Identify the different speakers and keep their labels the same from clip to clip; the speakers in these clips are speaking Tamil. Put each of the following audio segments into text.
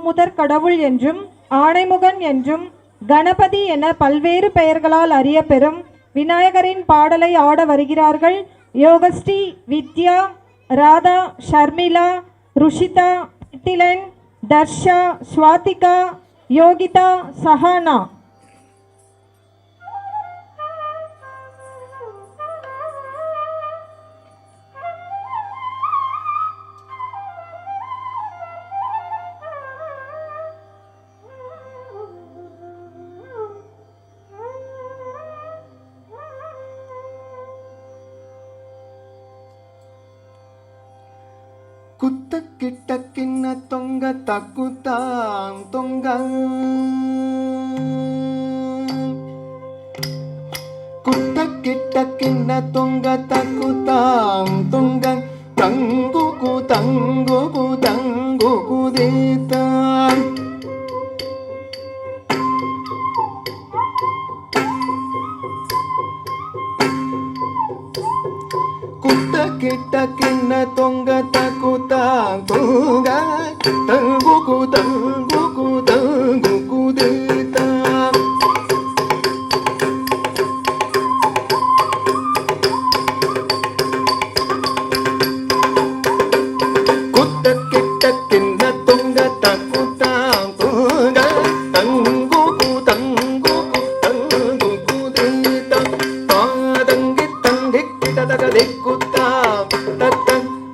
Speaker 1: முதற் கடவுள் என்றும் ஆணைமுகன் என்றும் கணபதி என பல்வேறு பெயர்களால் அறியப்பெறும் விநாயகரின் பாடலை ஆட வருகிறார்கள் யோகஸ்ரீ வித்யா ராதா ஷர்மிளா ருஷிதா திலன் தர்ஷா ஸ்வாதிகா யோகிதா சஹானா.
Speaker 2: కుత్త కిట్ట కిన్న తొంగ తక్కుతాం తొంగ కుత్త కిట్ట కిన్న తొంగ తక్కుతాం తొంగ తంగుకు తంగుకు తంగుకు దేతాం ಕುತ್ತ ಕಿಟ್ಟ ಕಿನ್ನ ತೊಂಗ ತಕುತ ತೂಗ ತಂಗುಕು ತಂಗುಕು ತಂಗುಕು ದೇತ ಕುತ್ತ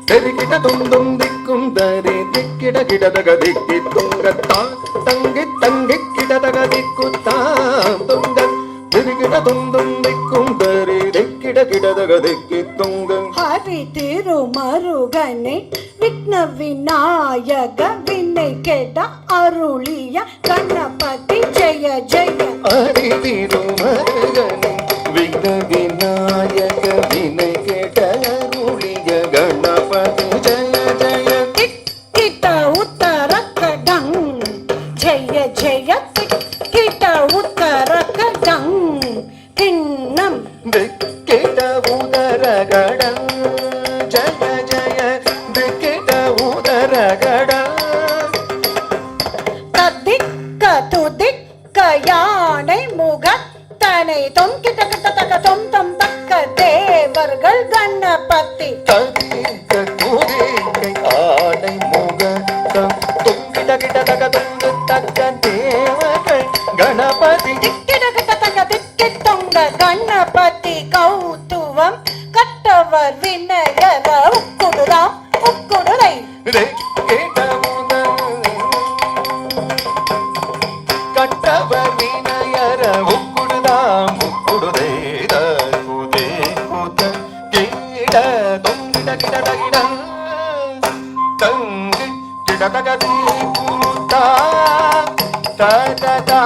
Speaker 2: கெதிகிட துந்தும் திக்கும் தரி திக்கிட கிடதக திக்கி துங்கத்தான் தங்கி தங்கி கிடதக திக்குத்தாம் துங்க திரிகிட துந்தும் திக்கும் தரி திக்கிட கிடதக திக்கி துங்க
Speaker 3: ஹரி திருமருகனே விக்ன விநாயக வினை கேட்ட அருளிய கணபதி ஜெய ஜெய. ஹரி திருமருகனே யானை முகத்தனை தொம் கிட்ட கிட்ட தக்க தொம் தம் தக்க தேவர்கள்
Speaker 2: கண்ணபத்தி. ஆடை முக தொம் கிட்ட கிட்ட தக்க தொம் தக்க
Speaker 3: தேவ அவர் விண்ணகர உக்குடுதா உக்குடுதை கட்டவர் வினயர உக்குடுதாம் உக்குடுதை
Speaker 2: கூதே கூத்த கீட தொங்கிட கிடட கிட தங்கு கிடதகதி பூத்தா? தததா?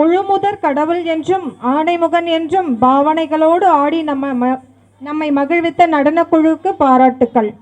Speaker 1: முழுமுதற் கடவுள் என்றும் ஆணைமுகன் என்றும் பாவனைகளோடு ஆடி நம்ம ம- நம்மை மகிழ்வித்த நடனக்குழுவுக்கு பாராட்டுக்கள்.